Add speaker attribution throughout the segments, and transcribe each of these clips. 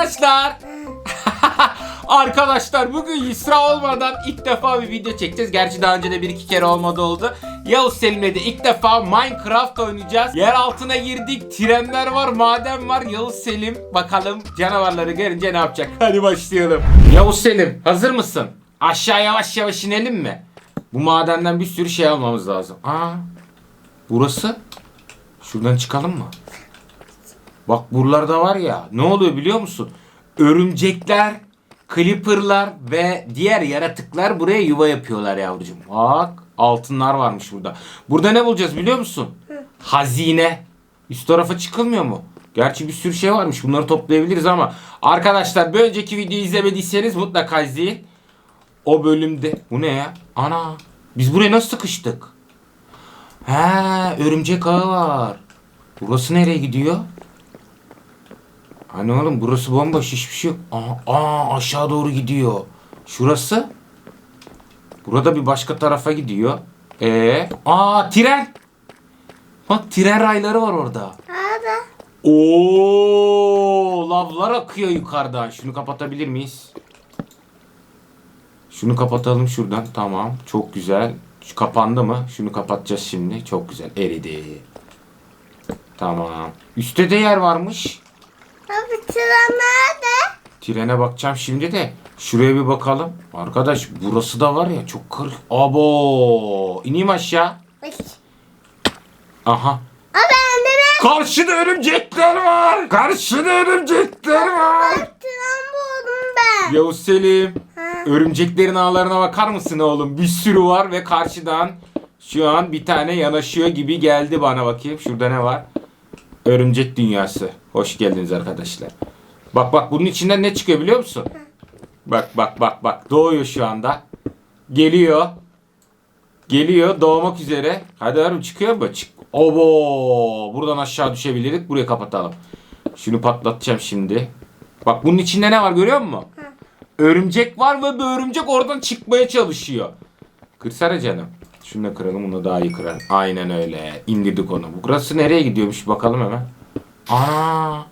Speaker 1: Arkadaşlar. Arkadaşlar bugün Yusra olmadan ilk defa bir video çekeceğiz. Gerçi daha önce de bir iki kere olmadı oldu. Yavuz Selim'le de ilk defa Minecraft oynayacağız. Yer altına girdik. Trenler var, maden var. Yavuz Selim bakalım canavarları görünce ne yapacak? Hadi başlayalım. Yavuz Selim hazır mısın? Aşağı yavaş yavaş inelim mi? Bu madenden bir sürü şey almamız lazım. Aa, burası. Şuradan çıkalım mı? Bak buralarda var ya ne oluyor biliyor musun? Örümcekler, creeperlar ve diğer yaratıklar buraya yuva yapıyorlar yavrucuğum. Bak altınlar varmış burada. Burada ne bulacağız biliyor musun? Hazine. Üst tarafa çıkılmıyor mu? Gerçi bir sürü şey varmış. Bunları toplayabiliriz ama arkadaşlar bir önceki videoyu izlemediyseniz mutlaka izleyin. O bölümde. Bu ne ya? Ana. Biz buraya nasıl sıkıştık? He, örümcek ağı var. Burası nereye gidiyor? Hani oğlum burası bomboş hiçbir şey yok. Aa, aa, aşağı doğru gidiyor. Şurası? Burada bir başka tarafa gidiyor. Ee, aa tren. Bak tren rayları var orada.
Speaker 2: Hadi.
Speaker 1: Oo, lavlar akıyor yukarıdan. Şunu kapatabilir miyiz? Şunu kapatalım şuradan. Tamam. Çok güzel. Şu kapandı mı? Şunu kapatacağız şimdi. Çok güzel. Eridi. Tamam. Üstte de yer varmış.
Speaker 2: Abi tren nerede?
Speaker 1: Trene bakacağım şimdi de. Şuraya bir bakalım. Arkadaş burası da var ya çok kırık. Abo. İneyim aşağı.
Speaker 2: Ay.
Speaker 1: Aha.
Speaker 2: Abi anne ben
Speaker 1: Karşıda örümcekler var. Karşıda örümcekler var.
Speaker 2: tren buldum ben.
Speaker 1: Yavuz Selim.
Speaker 2: Ha.
Speaker 1: Örümceklerin ağlarına bakar mısın oğlum? Bir sürü var ve karşıdan şu an bir tane yanaşıyor gibi geldi bana bakayım. Şurada ne var? Örümcek dünyası. Hoş geldiniz arkadaşlar. Bak bak bunun içinden ne çıkıyor biliyor musun? Bak bak bak bak doğuyor şu anda. Geliyor. Geliyor doğmak üzere. Hadi harbi çıkıyor mu? Çık. Obo! Buradan aşağı düşebilirdik. Burayı kapatalım. Şunu patlatacağım şimdi. Bak bunun içinde ne var görüyor musun? Örümcek var ve bu örümcek oradan çıkmaya çalışıyor. Kırsana canım. Şunu da kıralım bunu daha iyi kıralım. Aynen öyle. İndirdik onu. Burası nereye gidiyormuş bakalım hemen. Aa.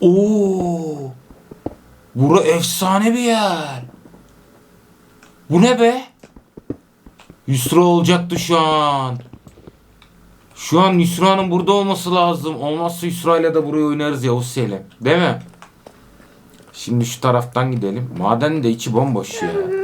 Speaker 1: Oo. Bura efsane bir yer. Bu ne be? Yusra olacaktı şu an. Şu an Yusra'nın burada olması lazım. Olmazsa Yusra'yla da buraya oynarız Yavuz Selim. Değil mi? Şimdi şu taraftan gidelim. Maden de içi bomboş ya.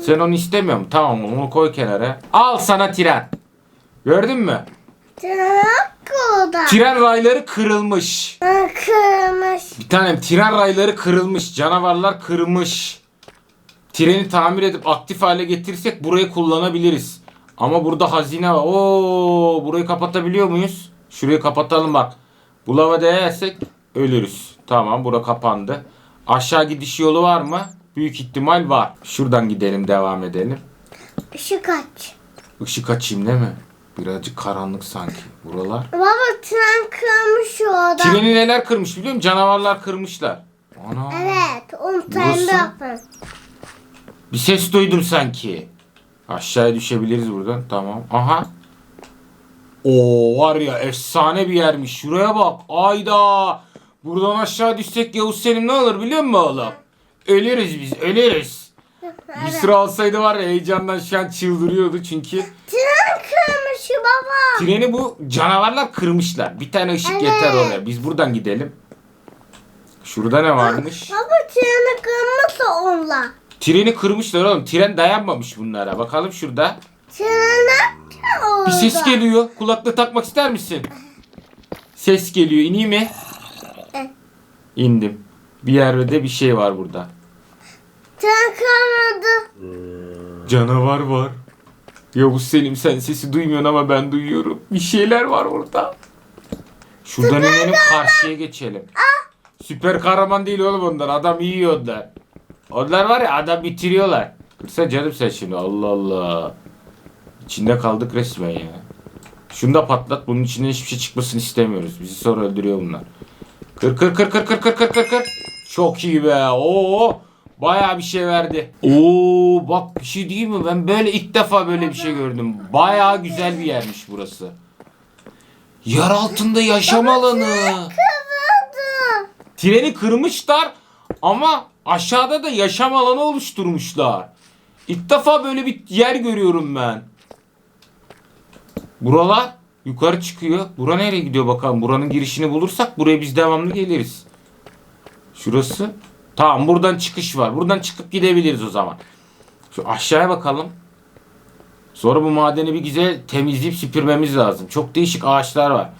Speaker 1: Sen onu istemiyor musun? Tamam onu koy kenara. Al sana tren. Gördün mü?
Speaker 2: Tren orada.
Speaker 1: Tren rayları kırılmış.
Speaker 2: Ha, Kırmış.
Speaker 1: Bir tanem tren rayları kırılmış. Canavarlar kırmış. Treni tamir edip aktif hale getirirsek burayı kullanabiliriz. Ama burada hazine var. Oo, burayı kapatabiliyor muyuz? Şurayı kapatalım bak. Bu lava değersek ölürüz. Tamam bura kapandı. Aşağı gidiş yolu var mı? Büyük ihtimal var. Şuradan gidelim devam edelim.
Speaker 2: Işık aç.
Speaker 1: Işık açayım değil mi? Birazcık karanlık sanki buralar.
Speaker 2: Baba tren kırmış orada.
Speaker 1: Treni neler kırmış biliyor musun? Canavarlar kırmışlar. Ana.
Speaker 2: Evet. Pembe yapın.
Speaker 1: Bir ses duydum sanki. Aşağıya düşebiliriz buradan. Tamam. Aha. Oo var ya efsane bir yermiş. Şuraya bak. Ayda. Buradan aşağı düşsek Yavuz Selim ne olur biliyor musun oğlum? Ölürüz biz ölürüz. Bir sıra alsaydı var ya heyecandan şu an çıldırıyordu çünkü.
Speaker 2: Tren kırmış baba.
Speaker 1: Treni bu canavarlar kırmışlar. Bir tane ışık
Speaker 2: Evet.
Speaker 1: yeter oraya. Biz buradan gidelim. Şurada ne varmış?
Speaker 2: Baba treni kırmış onunla.
Speaker 1: Treni kırmışlar oğlum. Tren dayanmamış bunlara. Bakalım şurada.
Speaker 2: Tren ne yapıyor orada?
Speaker 1: Bir ses geliyor. Kulaklığı takmak ister misin? Ses geliyor. İneyim mi?
Speaker 2: Evet.
Speaker 1: İndim. Bir yerde bir şey var burada.
Speaker 2: Tren kırmadı.
Speaker 1: Canavar var. Yavuz Selim sen sesi duymuyorsun ama ben duyuyorum. Bir şeyler var orada. Şuradan inelim karşıya geçelim. Süper kahraman değil oğlum onlar. Adam yiyor onlar. Onlar var ya adam bitiriyorlar. Kırsa canım sen şimdi Allah Allah. İçinde kaldık resmen ya. Şunu da patlat. Bunun içinden hiçbir şey çıkmasını istemiyoruz. Bizi sonra öldürüyor bunlar. Kır kır kır kır kır kır kır kır kır. Çok iyi be. Oo. Bayağı bir şey verdi. Oo bak bir şey değil mi? Ben böyle ilk defa böyle bir şey gördüm. Bayağı güzel bir yermiş burası. Yer altında yaşam alanı. Treni kırmışlar ama aşağıda da yaşam alanı oluşturmuşlar. İlk defa böyle bir yer görüyorum ben. Buralar yukarı çıkıyor. Bura nereye gidiyor bakalım. Buranın girişini bulursak buraya biz devamlı geliriz. Şurası. Tamam buradan çıkış var. Buradan çıkıp gidebiliriz o zaman. Şu aşağıya bakalım. Sonra bu madeni bir güzel temizleyip süpürmemiz lazım. Çok değişik ağaçlar var.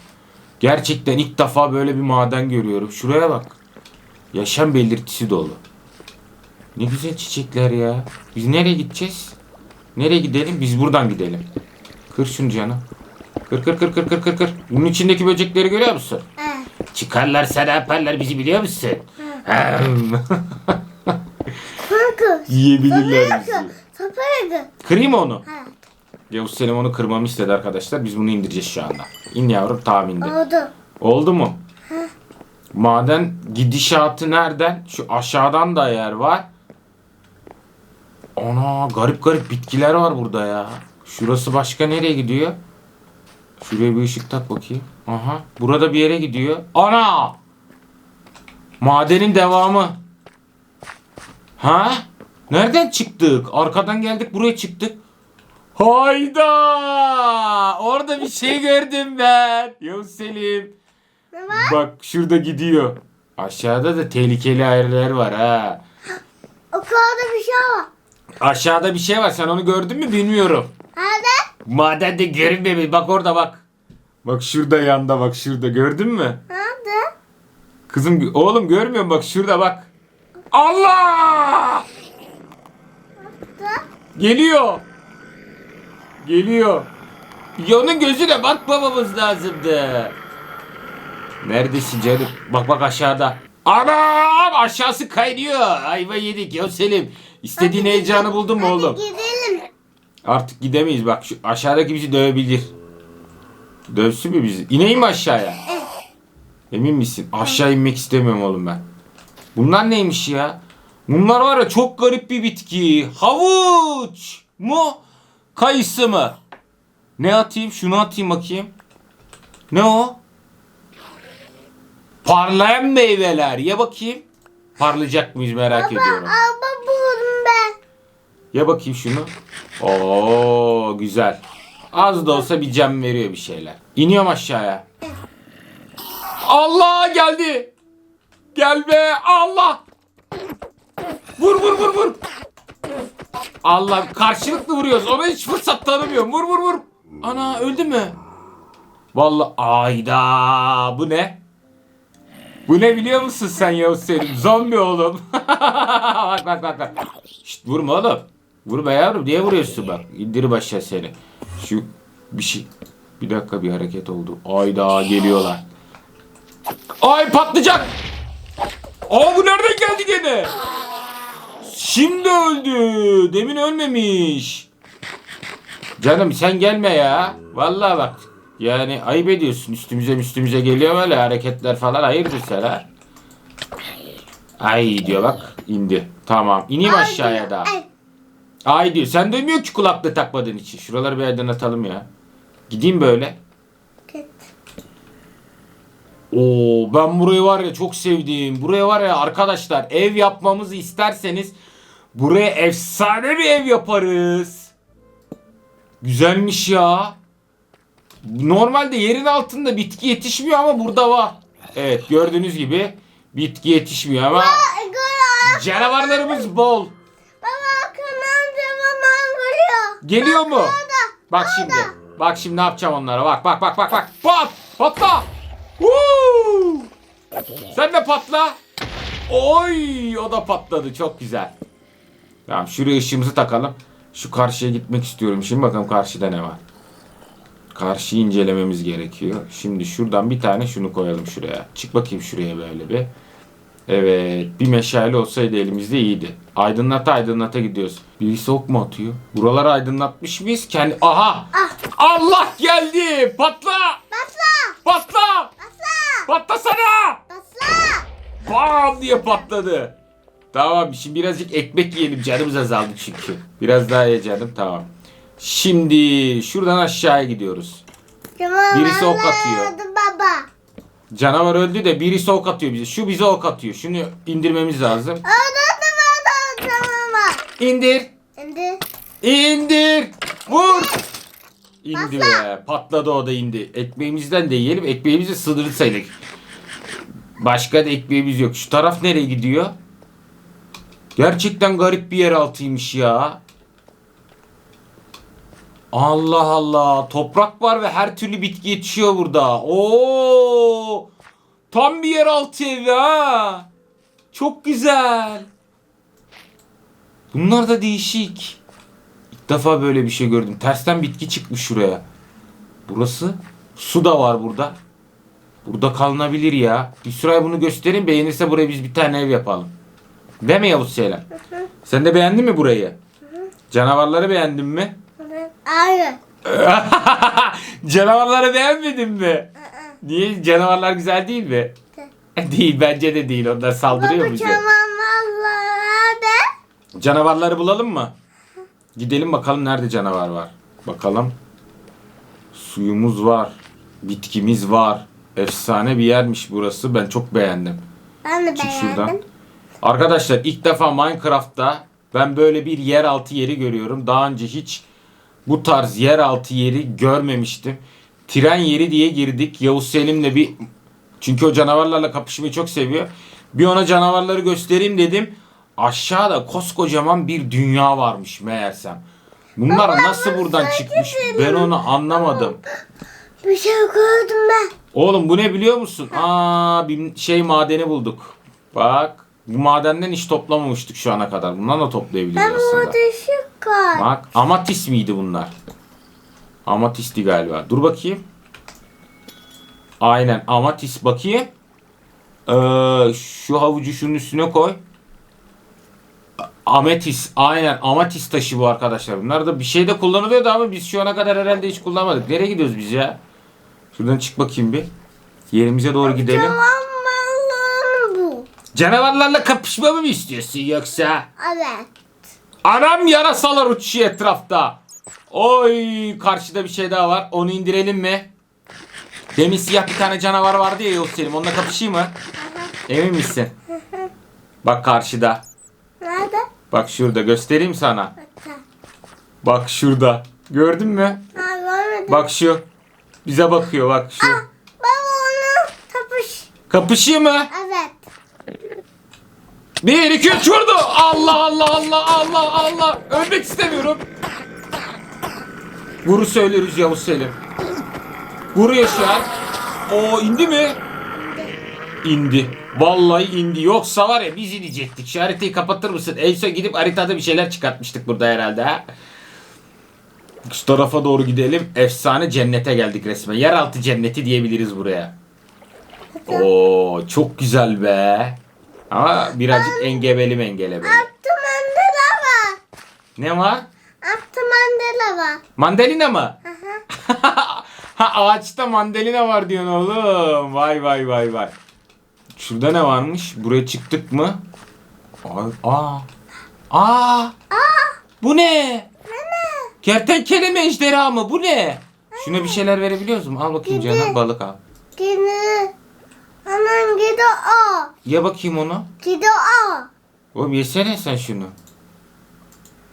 Speaker 1: Gerçekten ilk defa böyle bir maden görüyorum. Şuraya bak. Yaşam belirtisi dolu. Ne güzel çiçekler ya. Biz nereye gideceğiz? Nereye gidelim? Biz buradan gidelim. Kır şunu canım. Kır kır kır kır kır kır kır. Bunun içindeki böcekleri görüyor musun?
Speaker 2: Evet.
Speaker 1: Çıkarlar sana yaparlar bizi biliyor musun? Hem.
Speaker 2: Kanka.
Speaker 1: Yiyebilirler bizi.
Speaker 2: Sapıydı.
Speaker 1: Kırayım mı onu?
Speaker 2: Evet.
Speaker 1: Yavuz Selim onu kırmamı istedi arkadaşlar. Biz bunu indireceğiz şu anda. İn yavrum tahminde.
Speaker 2: Oldu.
Speaker 1: Oldu mu? Maden gidişatı nereden? Şu aşağıdan da yer var. Ana garip garip bitkiler var burada ya. Şurası başka nereye gidiyor? Şuraya bir ışık tak bakayım. Aha. Burada bir yere gidiyor. Ana! Madenin devamı. Ha? Nereden çıktık? Arkadan geldik buraya çıktık. Hayda! Orada bir şey gördüm ben. Yavuz Selim. Bak şurada gidiyor. Aşağıda da tehlikeli yerler var ha.
Speaker 2: O kadar bir şey var.
Speaker 1: Aşağıda bir şey var. Sen onu gördün mü bilmiyorum.
Speaker 2: Nerede?
Speaker 1: Madende görünmemiş. Bak orada bak. Bak şurada yanda bak şurada. Gördün mü?
Speaker 2: Nerede?
Speaker 1: Kızım oğlum görmüyor musun? Bak şurada bak. Allah! Geliyor. Geliyor. Ya onun gözüne bakmamamız lazımdı. Neredesin canım? Bak bak aşağıda. Anam aşağısı kaynıyor. Ayva yedik ya Selim. İstediğin
Speaker 2: Hadi
Speaker 1: heyecanı
Speaker 2: gidelim.
Speaker 1: buldun mu
Speaker 2: Hadi
Speaker 1: oğlum?
Speaker 2: Gidelim.
Speaker 1: Artık gidemeyiz bak şu aşağıdaki bizi dövebilir. Dövsün mü bizi? İneyim mi aşağıya? Emin misin? Aşağı inmek istemiyorum oğlum ben. Bunlar neymiş ya? Bunlar var ya çok garip bir bitki. Havuç mu? Kayısı mı? Ne atayım? Şunu atayım bakayım. Ne o? Parlayan meyveler. Ye bakayım. Parlayacak mıyız merak ediyorum.
Speaker 2: Abla buldum ben.
Speaker 1: Ya bakayım şunu. Oo güzel. Az da olsa bir cam veriyor bir şeyler. İniyorum aşağıya. Allah geldi. Gel be Allah. Vur vur vur vur. Allah karşılıklı vuruyoruz. Ona hiç fırsat tanımıyorum. Vur vur vur. Ana öldü mü? Vallahi ayda bu ne? Bu ne biliyor musun sen Yavuz Selim? Zombi oğlum. bak bak bak bak. Şşt vurma oğlum. Vurma yavrum. Niye vuruyorsun bak? İndir aşağı seni. Şu bir şey. Bir dakika bir hareket oldu. Ayda geliyorlar. Ay patlayacak. Aa bu nereden geldi gene? Şimdi öldü. Demin ölmemiş. Canım sen gelme ya. Vallahi bak. Yani ayıp ediyorsun. Üstümüze üstümüze geliyor böyle hareketler falan. Hayırdır sen ha? Ay diyor bak. indi. Tamam. İneyim aşağıya da.
Speaker 2: Ay,
Speaker 1: Ay diyor. Sen duymuyor ki kulaklığı takmadığın için. Şuraları bir aydınlatalım ya. Gideyim böyle. Oo ben burayı var ya çok sevdim. Buraya var ya arkadaşlar ev yapmamızı isterseniz buraya efsane bir ev yaparız. Güzelmiş ya. Normalde yerin altında bitki yetişmiyor ama burada var. Evet gördüğünüz gibi bitki yetişmiyor ama canavarlarımız bol.
Speaker 2: Baba kanal devam vuruyor.
Speaker 1: Geliyor mu? Bak şimdi. Bak şimdi ne yapacağım onlara. Bak bak bak bak bak. Pat! Patla! Sen de patla. Oy! O da patladı. Çok güzel. Tamam şuraya ışığımızı takalım. Şu karşıya gitmek istiyorum. Şimdi bakalım karşıda ne var. Karşıyı incelememiz gerekiyor. Şimdi şuradan bir tane şunu koyalım şuraya. Çık bakayım şuraya böyle bir. Evet. Bir meşale olsaydı elimizde iyiydi. Aydınlata aydınlata gidiyoruz. Birisi ok mu atıyor? Buraları aydınlatmış mıyız? Kendi... Aha!
Speaker 2: Ah,
Speaker 1: Allah geldi! Patla!
Speaker 2: basla.
Speaker 1: Patla!
Speaker 2: Basla.
Speaker 1: Patlasana! Bam diye patladı. Tamam şimdi birazcık ekmek yiyelim canımız azaldı çünkü. Biraz daha ye canım tamam. Şimdi şuradan aşağıya gidiyoruz.
Speaker 2: Tamam,
Speaker 1: Birisi ok atıyor.
Speaker 2: Baba.
Speaker 1: Canavar öldü de birisi ok atıyor bize. Şu bize ok atıyor. Şunu indirmemiz lazım.
Speaker 2: Var canavar.
Speaker 1: İndir.
Speaker 2: Şimdi
Speaker 1: İndir. Vur. İndi be. Patladı o da indi. Ekmeğimizden de yiyelim. Ekmeğimizi sınırsaydık. Başka da ekmeğimiz yok. Şu taraf nereye gidiyor? Gerçekten garip bir yer altıymış ya. Allah Allah. Toprak var ve her türlü bitki yetişiyor burada. Oo! Tam bir yeraltı evi ha. Çok güzel. Bunlar da değişik. İlk defa böyle bir şey gördüm. Tersten bitki çıkmış şuraya. Burası su da var burada. Burada kalınabilir ya. Yusra'ya bunu göstereyim. Beğenirse buraya biz bir tane ev yapalım. Değil mi Yavuz Seylan? Sen de beğendin mi burayı? Canavarları beğendin mi?
Speaker 2: Hayır.
Speaker 1: Canavarları beğenmedin mi? Niye? Canavarlar güzel değil mi? değil bence de değil. Onlar saldırıyor
Speaker 2: Baba
Speaker 1: bize.
Speaker 2: canavarlar de.
Speaker 1: Canavarları bulalım mı? Gidelim bakalım nerede canavar var. Bakalım. Suyumuz var. Bitkimiz var. Efsane bir yermiş burası. Ben çok beğendim.
Speaker 2: Ben de
Speaker 1: Çık şuradan.
Speaker 2: beğendim.
Speaker 1: Arkadaşlar ilk defa Minecraft'ta ben böyle bir yeraltı yeri görüyorum. Daha önce hiç bu tarz yeraltı yeri görmemiştim. Tren yeri diye girdik. Yavuz Selim'le bir çünkü o canavarlarla kapışmayı çok seviyor. Bir ona canavarları göstereyim dedim. Aşağıda koskocaman bir dünya varmış meğersem. Bunlar nasıl buradan çıkmış? Ben onu anlamadım.
Speaker 2: Bir şey gördüm ben.
Speaker 1: Oğlum bu ne biliyor musun? Aa bir şey madeni bulduk. Bak bu madenden hiç toplamamıştık şu ana kadar. Bundan da toplayabiliriz
Speaker 2: Ben
Speaker 1: aslında.
Speaker 2: burada ışık var.
Speaker 1: Bak amatis miydi bunlar? Amatisti galiba. Dur bakayım. Aynen amatis bakayım. Ee, şu havucu şunun üstüne koy. Ametis. Aynen amatis taşı bu arkadaşlar. Bunlar da bir şeyde kullanılıyordu ama biz şu ana kadar herhalde hiç kullanmadık. Nereye gidiyoruz biz ya? Şuradan çık bakayım bir. Yerimize doğru gidelim.
Speaker 2: Canavarlar bu.
Speaker 1: Canavarlarla kapışmamı mı istiyorsun yoksa?
Speaker 2: Evet.
Speaker 1: Anam yarasalar uçuyor etrafta. Oy karşıda bir şey daha var. Onu indirelim mi? Demin siyah bir tane canavar vardı ya Yavuz Selim. Onunla kapışayım mı? Emin misin? Bak karşıda.
Speaker 2: Nerede?
Speaker 1: Bak şurada göstereyim sana. Bak şurada. Gördün mü?
Speaker 2: Ha görmedim.
Speaker 1: Bak şu. Bize bakıyor bak şu.
Speaker 2: Baba onu tapış.
Speaker 1: Kapışayım mı?
Speaker 2: Evet.
Speaker 1: Bir iki üç vurdu. Allah Allah Allah Allah Allah. Ölmek istemiyorum. Vuru söylüyoruz Yavuz Selim. Vuruyor şu an. O indi mi? İndi. Vallahi indi. Yoksa var ya biz inecektik. Şu haritayı kapatır mısın? En son gidip haritada bir şeyler çıkartmıştık burada herhalde ha. Şu tarafa doğru gidelim. Efsane cennete geldik resmen. Yeraltı cenneti diyebiliriz buraya. Oo çok güzel be. Ama birazcık engebeli mengelebeli.
Speaker 2: Attı mandala var.
Speaker 1: Ne var?
Speaker 2: Attı mandala var.
Speaker 1: Mandalina mı?
Speaker 2: Hı.
Speaker 1: ha ağaçta mandalina var diyorsun oğlum. Vay vay vay vay. Şurada ne varmış? Buraya çıktık mı? Aa. Aa. Aa. Bu ne? Kertenkele mi ejderha mı? Bu ne? Şuna bir şeyler verebiliyoruz mu? Al bakayım
Speaker 2: Gidi.
Speaker 1: canım balık al.
Speaker 2: Gidi. Anam gidi o.
Speaker 1: Ye bakayım onu.
Speaker 2: Gidi o.
Speaker 1: Oğlum yesene sen şunu.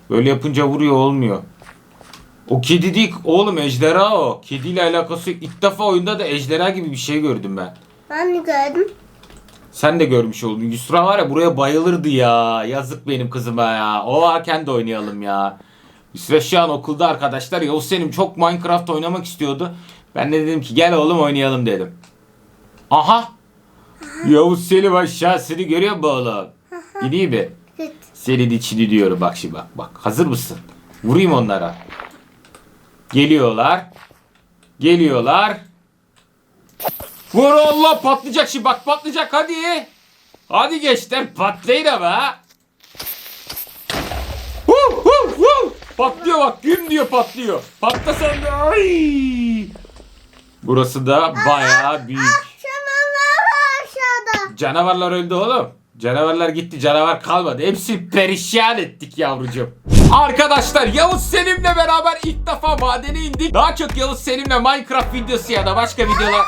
Speaker 1: Böyle yapınca vuruyor olmuyor. O kedi değil oğlum ejderha o. Kediyle alakası yok. İlk defa oyunda da ejderha gibi bir şey gördüm ben.
Speaker 2: Ben de gördüm.
Speaker 1: Sen de görmüş oldun. Yusra var ya buraya bayılırdı ya. Yazık benim kızıma ya. O varken de oynayalım ya. Yusra şu an okulda arkadaşlar. Yavuz Selim çok Minecraft oynamak istiyordu. Ben de dedim ki gel oğlum oynayalım dedim. Aha. Yavuz Selim aşağısını görüyor mu oğlum? İyi mi?
Speaker 2: Git.
Speaker 1: Senin içini diyorum bak şimdi bak bak. Hazır mısın? Vurayım onlara. Geliyorlar. Geliyorlar. Vur Allah patlayacak şimdi bak patlayacak hadi. Hadi gençler patlayın ama. Hu, hu, hu. Patlıyor bak güm diyor patlıyor. Patlasan da ay. Burası da bayağı büyük.
Speaker 2: Var aşağıda.
Speaker 1: Canavarlar öldü oğlum. Canavarlar gitti. Canavar kalmadı. Hepsi perişan ettik yavrucuğum. Arkadaşlar Yavuz Selim'le beraber ilk defa madene indik. Daha çok Yavuz Selim'le Minecraft videosu ya da başka videolar.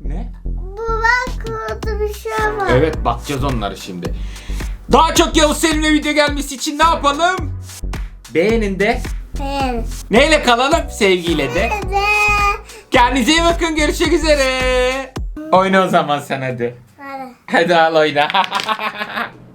Speaker 1: Ne?
Speaker 2: Bu bak orada bir şey var.
Speaker 1: Evet bakacağız onları şimdi. Daha çok Yavuz Selim'le video gelmesi için ne yapalım? Beğenin de.
Speaker 2: Ben.
Speaker 1: Neyle kalalım? Sevgiyle de. Kendinize iyi bakın. Görüşmek üzere. Oyna o zaman sen hadi.
Speaker 2: Hadi.
Speaker 1: Hadi al oyna.